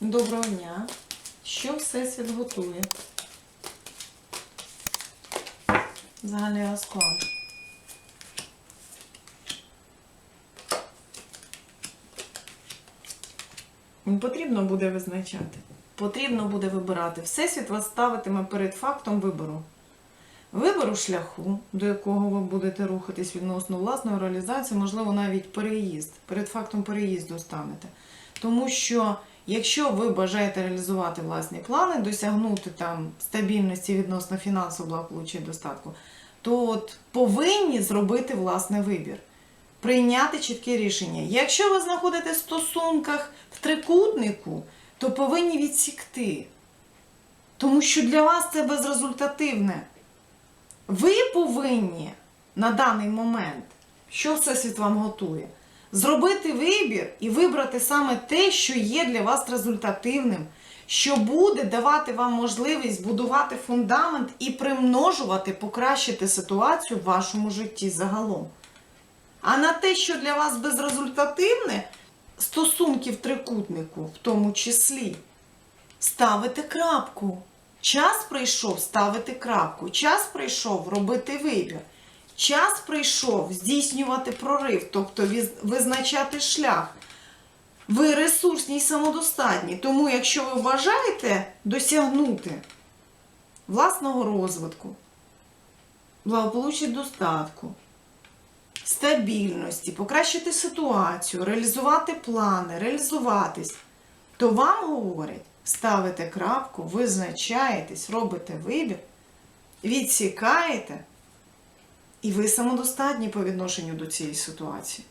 Доброго дня. Що Всесвіт готує? Загальний розклад. Потрібно буде визначати. Потрібно буде вибирати. Всесвіт вас ставитиме перед фактом вибору. Вибору шляху, до якого ви будете рухатись відносно власної реалізації, можливо, навіть переїзд. Перед фактом переїзду станете. Тому що, якщо ви бажаєте реалізувати власні плани, досягнути там стабільності відносно фінансового благополуччя і достатку, то от повинні зробити власний вибір. Прийняти чітке рішення. Якщо ви знаходитесь в стосунках в трикутнику, то повинні відсікти. Тому що для вас це безрезультативне. Ви повинні на даний момент, що Всесвіт вам готує, зробити вибір і вибрати саме те, що є для вас результативним, що буде давати вам можливість будувати фундамент і примножувати, покращити ситуацію в вашому житті загалом. А на те, що для вас безрезультативне, стосунки в трикутнику, в тому числі, ставити крапку. Час прийшов ставити крапку. Час прийшов робити вибір. Час прийшов здійснювати прорив, тобто визначати шлях. Ви ресурсні і самодостатні. Тому, якщо ви бажаєте досягнути власного розвитку, благополуччя достатку, стабільності, покращити ситуацію, реалізувати плани, реалізуватись, то вам говорять, ставите крапку, визначаєтесь, робите вибір, відсікаєте, і ви самодостатні по відношенню до цієї ситуації.